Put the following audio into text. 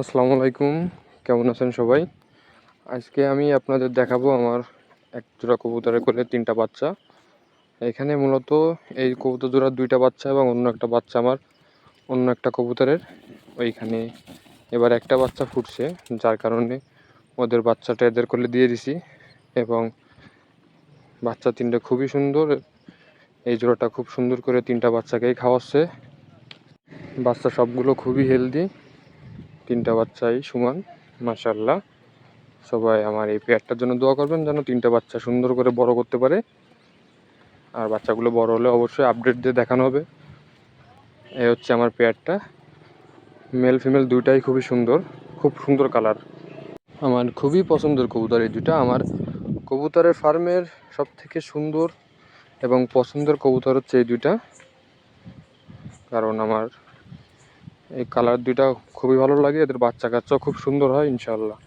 আসসালামু আলাইকুম। কেমন আছেন সবাই? আজকে আমি আপনাদের দেখাবো আমার এক জোড়া কবুতরের কোলে তিনটা বাচ্চা। এখানে মূলত এই কবুতর জোড়ার দুইটা বাচ্চা এবং অন্য একটা বাচ্চা আমার, অন্য একটা কবুতরের ওইখানে। এবার একটা বাচ্চা ফুটছে, যার কারণে ওদের বাচ্চাটা এদের কোলে দিয়ে দিছি এবং বাচ্চা তিনটা খুবই সুন্দর, এই জোড়াটা খুব সুন্দর করে তিনটা বাচ্চাকেই খাওয়াচ্ছে। বাচ্চা সবগুলো খুবই হেলদি তিনটা বাচ্চাই সমান মাশাল্লাহ সবাই আমার এই পেয়ারটার জন্য দোয়া করবেন যেন তিনটা বাচ্চা সুন্দর করে বড় করতে পারে। আর বাচ্চাগুলো বড় হলে অবশ্যই আপডেট দিয়ে দেখানো হবে। এ হচ্ছে আমার পেয়ারটা। মেল ফিমেল দুইটাই খুবই সুন্দর, খুব সুন্দর কালার। আমার খুবই পছন্দের কবুতর এই দুইটা। আমার কবুতরের ফার্মের সব থেকে সুন্দর এবং পছন্দের কবুতর হচ্ছে এই দুইটা। কারণ আমার এই কালার দুইটা খুবই ভালো লাগে। এদের বাচ্চা কাচ্চাও খুব সুন্দর হয় ইনশাল্লাহ